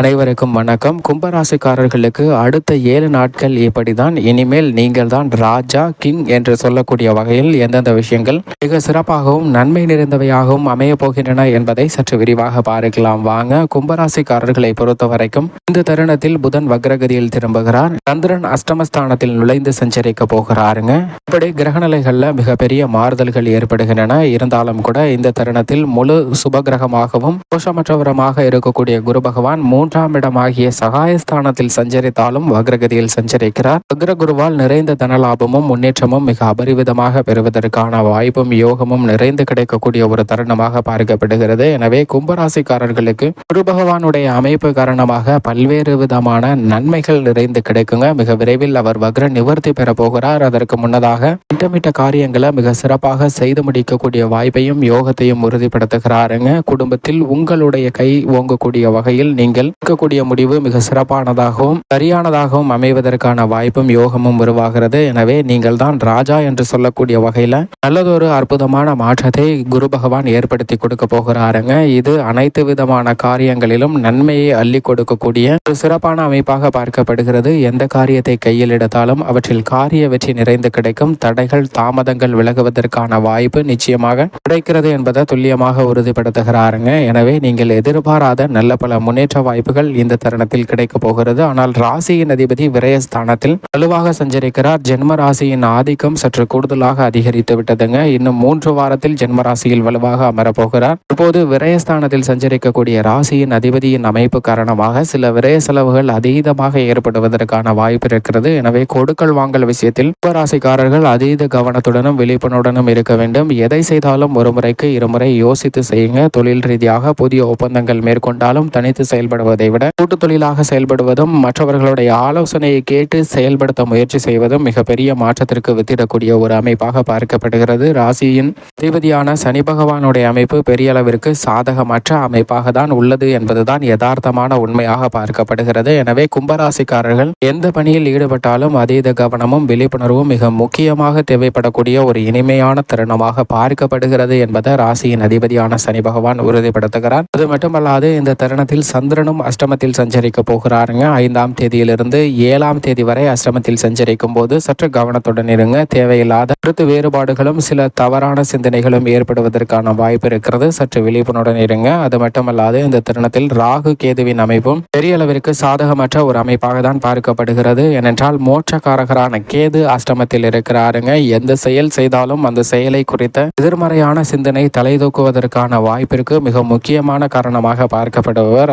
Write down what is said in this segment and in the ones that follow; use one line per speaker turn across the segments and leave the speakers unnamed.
அனைவருக்கும் வணக்கம். கும்பராசிக்காரர்களுக்கு அடுத்த ஏழு நாட்கள் இப்படிதான். இனிமேல் நீங்கள் தான் ராஜா கிங் என்று சொல்லக்கூடிய வகையில் எந்தெந்த விஷயங்கள் மிக சிறப்பாகவும் நன்மை நிறைந்தவையாகவும் அமைய போகின்றன என்பதை சற்று விரிவாக பார்க்கலாம். வாங்க கும்பராசிக்காரர்களை பொறுத்த வரைக்கும் இந்த தருணத்தில் புதன் வக்ரகதியில் திரும்புகிறார். சந்திரன் அஷ்டமஸ்தானத்தில் நுழைந்து சஞ்சரிக்க போகிறாருங்க. இப்படி கிரகநிலைகள்ல மிகப்பெரிய மாறுதல்கள் ஏற்படுகின்றன. இருந்தாலும் கூட இந்த தருணத்தில் முழு சுபகிரகமாகவும் கோஷமற்றவரமாக இருக்கக்கூடிய குரு பகவான் மூன்றாம் இடமாகிய சகாயஸ்தானத்தில் சஞ்சரித்தாலும் வக்ரகதியில் சஞ்சரிக்கிறார். வக்ரகுருவால் நிறைந்த தனலாபமும் முன்னேற்றமும் மிக அபரிவிதமாக பெறுவதற்கான வாய்ப்பும் யோகமும் நிறைந்து கிடைக்கக்கூடிய ஒரு தருணமாக பார்க்கப்படுகிறது. எனவே கும்பராசிக்காரர்களுக்கு குரு பகவானுடைய அமைப்பு காரணமாக பல்வேறு விதமான நன்மைகள் நிறைந்து கிடைக்குங்க. மிக விரைவில் அவர் வக்ர நிவர்த்தி பெற போகிறார். அதற்கு முன்னதாக திட்டமிட்ட காரியங்களை மிக சிறப்பாக செய்து முடிக்கக்கூடிய வாய்ப்பையும் யோகத்தையும் உறுதிப்படுத்துகிறாருங்க. குடும்பத்தில் உங்களுடைய கை ஓங்கக்கூடிய வகையில் நீங்கள் எடுக்கக்கூடிய முடிவு மிக சிறப்பானதாகவும் சரியானதாகவும் அமைவதற்கான வாய்ப்பும் யோகமும் உருவாகிறது. எனவே நீங்கள் தான் ராஜா என்று சொல்லக்கூடிய வகையில் நல்லதொரு அற்புதமான மாற்றத்தை குரு பகவான் ஏற்படுத்தி கொடுக்க போகிறாருங்க. இது அனைத்து விதமான காரியங்களிலும் நன்மையை அள்ளி கொடுக்கக்கூடிய ஒரு சிறப்பான அமைப்பாக பார்க்கப்படுகிறது. எந்த காரியத்தை கையில் எடுத்தாலும் அவற்றில் காரிய வெற்றி நிறைந்து கிடைக்கும். தடைகள் தாமதங்கள் விலகுவதற்கான வாய்ப்பு நிச்சயமாக கிடைக்கிறது என்பதை துல்லியமாக உறுதிப்படுத்துகிறாருங்க. எனவே நீங்கள் எதிர்பாராத நல்ல பல முன்னேற்ற வாய்ப்பு வாய்ப்புகள் இந்த தருணத்தில் கிடைக்க போகிறது. ஆனால் ராசியின் அதிபதி விரயஸ்தானத்தில் வலுவாக சஞ்சரிக்கிறார். ஜென்ம ராசியின் ஆதிக்கம் சற்று கூடுதலாக அதிகரித்து விட்டதுங்க. இன்னும் மூன்று வாரத்தில் ஜென்ம ராசியில் வலுவாக அமரப்போகிறார். இப்போது விரயஸ்தானத்தில் சஞ்சரிக்கக்கூடிய ராசியின் அதிபதியின் அமைப்பு காரணமாக சில விரய செலவுகள் அதீதமாக ஏற்படுவதற்கான வாய்ப்பு இருக்கிறது. எனவே கொடுக்கல் வாங்கல் விஷயத்தில் ராசிக்காரர்கள் அதீத கவனத்துடனும் விழிப்புணர்வுடனும் இருக்க வேண்டும். எதை செய்தாலும் ஒரு முறைக்கு இருமுறை யோசித்து செய்யுங்க. தொழில் ரீதியாக புதிய ஒப்பந்தங்கள் மேற்கொண்டாலும் தனித்து செயல்படுவது விட கூட்டு தொழிலாக செயல்படுவதும் மற்றவர்களுடைய ஆலோசனையை கேட்டு செயல்படுத்த முயற்சி செய்வதும் மிகப்பெரிய மாற்றத்திற்கு வித்திடக்கூடிய ஒரு அமைப்பாக பார்க்கப்படுகிறது. ராசியின் அதிபதியான சனி பகவானுடைய அமைப்பு பெரிய அளவிற்கு சாதகமற்ற அமைப்பாக தான் உள்ளது என்பதுதான் யதார்த்தமான உண்மையாக பார்க்கப்படுகிறது. எனவே கும்பராசிக்காரர்கள் எந்த பணியில் ஈடுபட்டாலும் அதீத கவனமும் விழிப்புணர்வும் மிக முக்கியமாக தேவைப்படக்கூடிய ஒரு இனிமையான தருணமாக பார்க்கப்படுகிறது என்பதை ராசியின் அதிபதியான சனி பகவான் உறுதிப்படுத்துகிறார். அது மட்டுமல்லாது இந்த தருணத்தில் சந்திரனும் அஷ்டமத்தில் சஞ்சரிக்க போகிறாருங்க. ஐந்தாம் தேதியிலிருந்து ஏழாம் தேதி வரை அஷ்டமத்தில் சஞ்சரிக்கும் போது சற்று கவனத்துடன் இருங்க. தேவையில்லாத கருத்து வேறுபாடுகளும் சில தவறான சிந்தனைகளும் ஏற்படுவதற்கான வாய்ப்பு இருக்கிறது. சற்று விழிப்புணர்வுடன் இருங்க. அது மட்டுமல்லாது இந்த தருணத்தில் ராகு கேதுவின் அமைப்பும் பெரிய அளவிற்கு சாதகமற்ற ஒரு அமைப்பாக தான் பார்க்கப்படுகிறது. ஏனென்றால் மோட்சக்காரகரான கேது அஷ்டமத்தில் இருக்கிறாருங்க. எந்த செயல் செய்தாலும் அந்த செயலை குறித்த எதிர்மறையான சிந்தனை தலை தூக்குவதற்கான வாய்ப்பிற்கு மிக முக்கியமான காரணமாக பார்க்கப்படுபவர்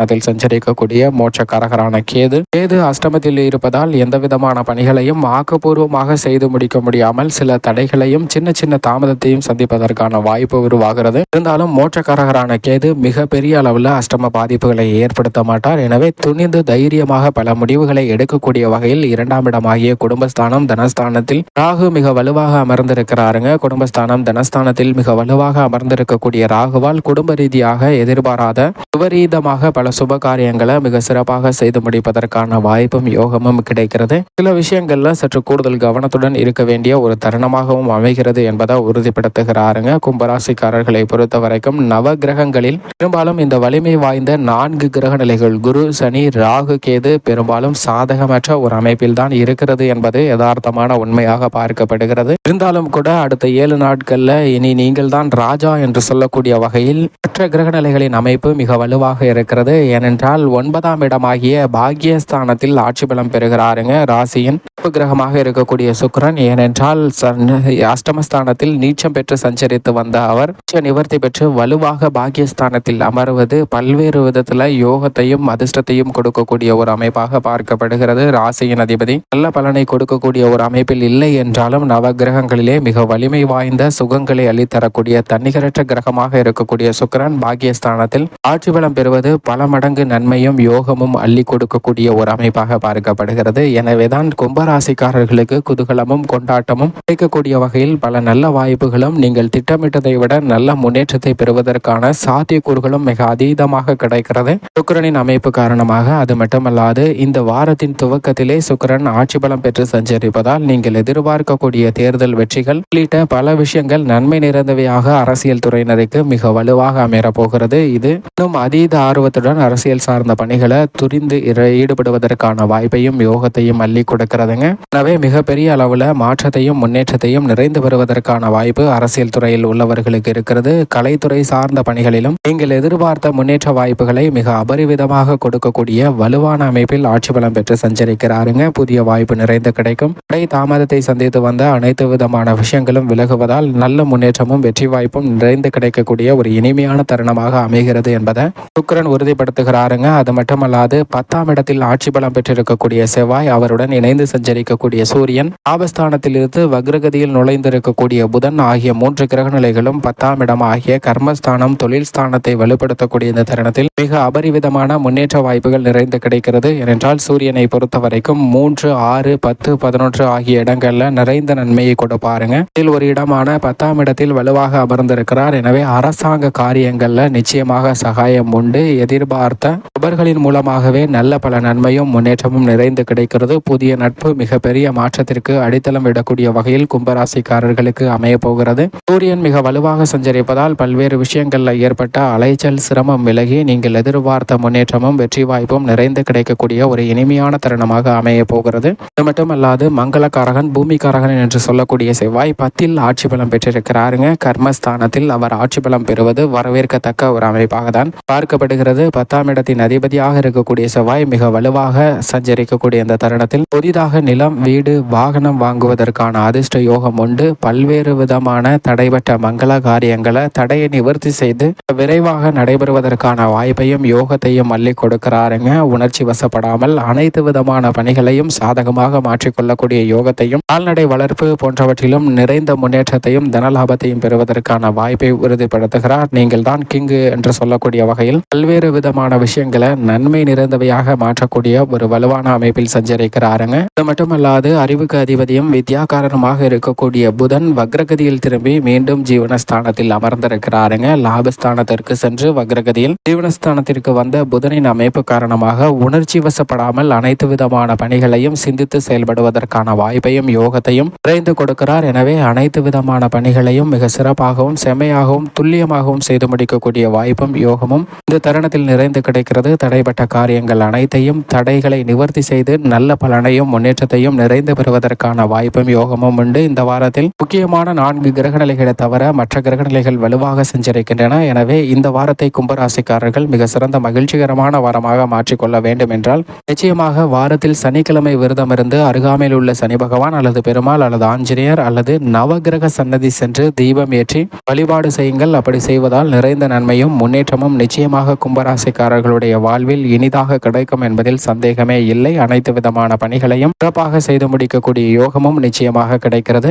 அஷ்டமஸ்தானத்தில் சஞ்சரிக்கக்கூடிய மோட்சக்காரகரான கேது. கேது அஷ்டமத்தில் இருப்பதால் எந்த விதமான பணிகளையும் ஆக்கப்பூர்வமாக செய்து முடிக்க முடியாமல் சில தடைகளையும் சின்ன சின்ன தாமதத்தையும் சந்திப்பதற்கான வாய்ப்பு உருவாகிறது. இருந்தாலும் மோட்சக்காரகரான கேது மிகப்பெரிய அளவில் அஷ்டம பாதிப்புகளை ஏற்படுத்த மாட்டார். எனவே துணிந்து தைரியமாக பல முடிவுகளை எடுக்கக்கூடிய வகையில் இரண்டாம் இடமாகிய குடும்பஸ்தானம் தனஸ்தானத்தில் ராகு மிக வலுவாக அமர்ந்திருக்கிறாருங்க. குடும்பஸ்தானம் தனஸ்தானத்தில் மிக வலுவாக அமர்ந்திருக்கக்கூடிய ராகுவால் குடும்ப ரீதியாக எதிர்பாராத விபரீதமாக பல சுப காரியங்களை மிக சிறப்பாக செய்து முடிப்பதற்கான வாய்ப்பும் யோகமும் கிடைக்கிறது. சில விஷயங்கள்ல சற்று கூடுதல் கவனத்துடன் இருக்க வேண்டிய ஒரு தருணமாகவும் அமைகிறது என்பதை உறுதிப்படுத்துகிறாருங்க. கும்பராசிக்காரர்களை பொறுத்த வரைக்கும் நவ கிரகங்களில் பெரும்பாலும் இந்த வலிமை வாய்ந்த நான்கு கிரக நிலைகள் குரு சனி ராகு கேது பெரும்பாலும் சாதகமற்ற ஒரு அமைப்பில் தான் இருக்கிறது என்பது யதார்த்தமான உண்மையாக பார்க்கப்படுகிறது. இருந்தாலும் கூட அடுத்த ஏழு நாட்கள்ல இனி நீங்கள் தான் ராஜா என்று சொல்லக்கூடிய வகையில் மற்ற கிரக நிலைகளின் அமைப்பு மிக வலுவாக இருக்கிறது. ஏனென்றால் ஒன்பதாம் இடமாகிய பாக்யஸ்தானத்தில் ஆட்சி பலம் பெறுகிறாருங்க ராசியின். கிரகமாக இருக்கக்கூடிய சுக்கிரன். ஏனென்றால் சன்- அஷ்டமஸ்தானத்தில் நீச்சம் பெற்று சஞ்சரித்து வந்த அவர் நிவர்த்தி பெற்று வலுவாக பாக்கியஸ்தானத்தில் அமர்வது பல்வேறு விதத்துல யோகத்தையும் அதிர்ஷ்டத்தையும் கொடுக்கக்கூடிய ஒரு அமைப்பாக பார்க்கப்படுகிறது. ராசியின் அதிபதி நல்ல பலனை கொடுக்கக்கூடிய ஒரு அமைப்பில் இல்லை என்றாலும் நவ கிரகங்களிலே மிக வலிமை வாய்ந்த சுகங்களை அளித்தரக்கூடிய தன்னிகரற்ற கிரகமாக இருக்கக்கூடிய சுக்கரன் பாக்கியஸ்தானத்தில் ஆட்சி பலம் பெறுவது பல மடங்கு நன்மையும் யோகமும் அள்ளி கொடுக்கக்கூடிய ஒரு அமைப்பாக பார்க்கப்படுகிறது. எனவேதான் கும்பர ராசிக்காரர்களுக்கு குதூகலமும் கொண்டாட்டமும் கிடைக்கக்கூடிய வகையில் பல நல்ல வாய்ப்புகளும் நீங்கள் திட்டமிட்டதை விட நல்ல முன்னேற்றத்தை பெறுவதற்கான சாத்தியக்கூறுகளும் மிக அதீதமாக கிடைக்கிறது. சுக்கரனின் அமைப்பு காரணமாக அது மட்டுமல்லாது இந்த வாரத்தின் துவக்கத்திலே சுக்கரன் ஆட்சி பலம் பெற்று சஞ்சரிப்பதால் நீங்கள் எதிர்பார்க்கக்கூடிய தேர்தல் வெற்றிகள் உள்ளிட்ட பல விஷயங்கள் நன்மை நிறைந்தவையாக அரசியல் துறையினருக்கு மிக வலுவாக அமையப் போகிறது இது இன்னும் அதீத ஆர்வத்துடன் அரசியல் சார்ந்த பணிகளை துரிந்து ஈடுபடுவதற்கான வாய்ப்பையும் யோகத்தையும் அள்ளி கொடுக்கிறதுங்க. எனவே மிகப்பெரிய அளவில் மாற்றத்தையும் முன்னேற்றத்தையும் நிறைந்து வருவதற்கான வாய்ப்பு அரசியல் துறையில் உள்ளவர்களுக்கு இருக்கிறது. கலைத்துறை சார்ந்த பணிகளிலும் நீங்கள் எதிர்பார்த்த முன்னேற்ற வாய்ப்புகளை மிக அபரிவிதமாக கொடுக்கக்கூடிய வலுவான அமைப்பில் ஆட்சி பலம் பெற்று சஞ்சரிக்கிறாருங்க. புதிய வாய்ப்பு நிறைந்து கிடைக்கும். கடை தாமதத்தை சந்தித்து வந்த அனைத்து விதமான விஷயங்களும் விலகுவதால் நல்ல முன்னேற்றமும் வெற்றி வாய்ப்பும் நிறைந்து கிடைக்கக்கூடிய ஒரு இனிமையான தருணமாக அமைகிறது என்பதை சுக்கிரன் உறுதிப்படுத்துகிறாருங்க. அது மட்டுமல்லாது பத்தாம் இடத்தில் ஆட்சி பலம் பெற்றிருக்கக்கூடிய செவ்வாய் அவருடன் இணைந்து சஞ்சரிக்கக்கூடிய சூரியன் ஆபஸ்தானத்தில் இருந்து வக்ரகதியில் நுழைந்திருக்கக்கூடிய புதன் ஆகிய மூன்று கிரக நிலைகளும் பத்தாம் இடம் ஆகிய கர்மஸ்தானம் தொழில் ஸ்தானத்தை வலுப்படுத்தக்கூடிய இந்த தருணத்தில் மிக அபரிவிதமான முன்னேற்ற வாய்ப்புகள் நிறைந்து கிடைக்கிறது. ஏனென்றால் சூரியனை பொறுத்த வரைக்கும் மூன்று ஆறு பத்து பதினொன்று ஆகிய இடங்கள்ல நிறைந்த நன்மையை கொடுப்பாருங்க இதில் ஒரு இடமான பத்தாம் இடத்தில் வலுவாக அமர்ந்திருக்கிறார். எனவே அரசாங்க காரியங்கள்ல நிச்சயமாக சகாயம் உண்டு. எதிர்பார்த்த நபர்களின் மூலமாகவே நல்ல பல நன்மையும் முன்னேற்றமும் நிறைந்து கிடைக்கிறது. புதிய நட்பு மிகப்பெரிய மாற்றத்திற்கு அடித்தளம் விடக்கூடிய வகையில் கும்பராசிக்காரர்களுக்கு அமைய போகிறது. சூரியன் மிக வலுவாக சஞ்சரிப்பதால் பல்வேறு விஷயங்கள்ல ஏற்பட்ட அலைச்சல் சிரமம் விலகி நீங்கள் எதிர்பார்த்த முன்னேற்றமும் வெற்றி வாய்ப்பும் நிறைந்து கிடைக்கக்கூடிய ஒரு இனிமையான தருணமாக அமைய போகிறது. அது மட்டுமல்லாது மங்களக்காரகன் பூமிக்காரகன் என்று சொல்லக்கூடிய செவ்வாய் பத்தில் ஆட்சி பலம் பெற்றிருக்கிறாருங்க. கர்மஸ்தானத்தில் அவர் ஆட்சி பலம் பெறுவது வரவேற்கத்தக்க ஒரு அமைப்பாக தான் பார்க்கப்படுகிறது. பத்தாம் இடத்தின் அதிபதியாக இருக்கக்கூடிய செவ்வாய் மிக வலுவாக சஞ்சரிக்கக்கூடிய இந்த தருணத்தில் புதிதாக நிலம் வீடு வாகனம் வாங்குவதற்கான அதிர்ஷ்ட யோகம் உண்டு. பல்வேறு விதமான தடைபட்ட மங்கள காரியங்களை தடையை நிவர்த்தி செய்து விரைவாக நடைபெறுவதற்கான வாய்ப்பையும் யோகத்தையும் மல்லி கொடுக்கிறாருங்க. உணர்ச்சி வசப்படாமல் அனைத்து விதமான பணிகளையும் சாதகமாக மாற்றிக்கொள்ளக்கூடிய யோகத்தையும் கால்நடை வளர்ப்பு போன்றவற்றிலும் நிறைந்த முன்னேற்றத்தையும் தனலாபத்தையும் பெறுவதற்கான வாய்ப்பை உறுதிப்படுத்துகிறார். நீங்கள் தான் கிங்கு என்று சொல்லக்கூடிய வகையில் பல்வேறு விதமான விஷயங்களை நன்மை நிறைந்தவையாக மாற்றக்கூடிய ஒரு வலுவான அமைப்பில் சஞ்சரிக்கிறாருங்க. இது மட்டுமல்லாது அறிவுக்கு அதிபதியும் வித்யாகாரனுமாக இருக்கக்கூடிய புதன் வக்ரகதியில் திரும்பி மீண்டும் ஜீவனஸ்தானத்தில் அமர்ந்திருக்கிறாருங்க. லாபஸ்தானத்திற்கு சென்று வக்ரகதியில் ஜீவனஸ்தானத்திற்கு வந்த புதனின் அமைப்பு காரணமாக உணர்ச்சி வசப்படாமல் அனைத்து விதமான பணிகளையும் சிந்தித்து செயல்படுவதற்கான வாய்ப்பையும் யோகத்தையும் விரைந்து கொடுக்கிறார். எனவே அனைத்து விதமான பணிகளையும் மிக சிறப்பாகவும் செம்மையாகவும் துல்லியமாகவும் செய்து முடிக்கக்கூடிய வாய்ப்பும் யோகமும் இந்த தருணத்தில் நிறைந்து கிடைக்கிறது. தடைப்பட்ட காரியங்கள் அனைத்தையும் தடைகளை நிவர்த்தி செய்து நல்ல பலனையும் முன்னேற்றத்தையும் நிறைந்து பெறுவதற்கான வாய்ப்பும் யோகமும் உண்டு. இந்த வாரத்தில் முக்கியமான நான்கு கிரகநிலைகளை தவிர மற்ற கிரகநிலைகள் வலுவாக செஞ்சிருக்கின்றன. எனவே இந்த வாரத்தை கும்பராசிக்காரர்கள் மிக சிறந்த மகிழ்ச்சிகரமான வாரமாக மாற்றிக்கொள்ள வேண்டும் என்றால் நிச்சயமாக வாரத்தில் சனிக்கிழமை விரதம் இருந்து அருகாமையில் உள்ள சனி பகவான் அல்லது பெருமாள் அல்லது ஆஞ்சநேயர் அல்லது நவகிரக சன்னதி சென்று தீபம் ஏற்றி வழிபாடு செய்யுங்கள். அப்படி செய்வதால் நிறைந்த நன்மையும் முன்னேற்றமும் நிச்சயமாக கும்பராசிக்காரர்களுடைய வாழ்வில் இனிதாக கிடைக்கும் என்பதில் சந்தேகமே இல்லை. அனைத்து விதமான பணிகளையும் சிறப்பாக செய்து முடிக்கக்கூடிய யோகமும் நிச்சயமாக கிடைக்கிறது.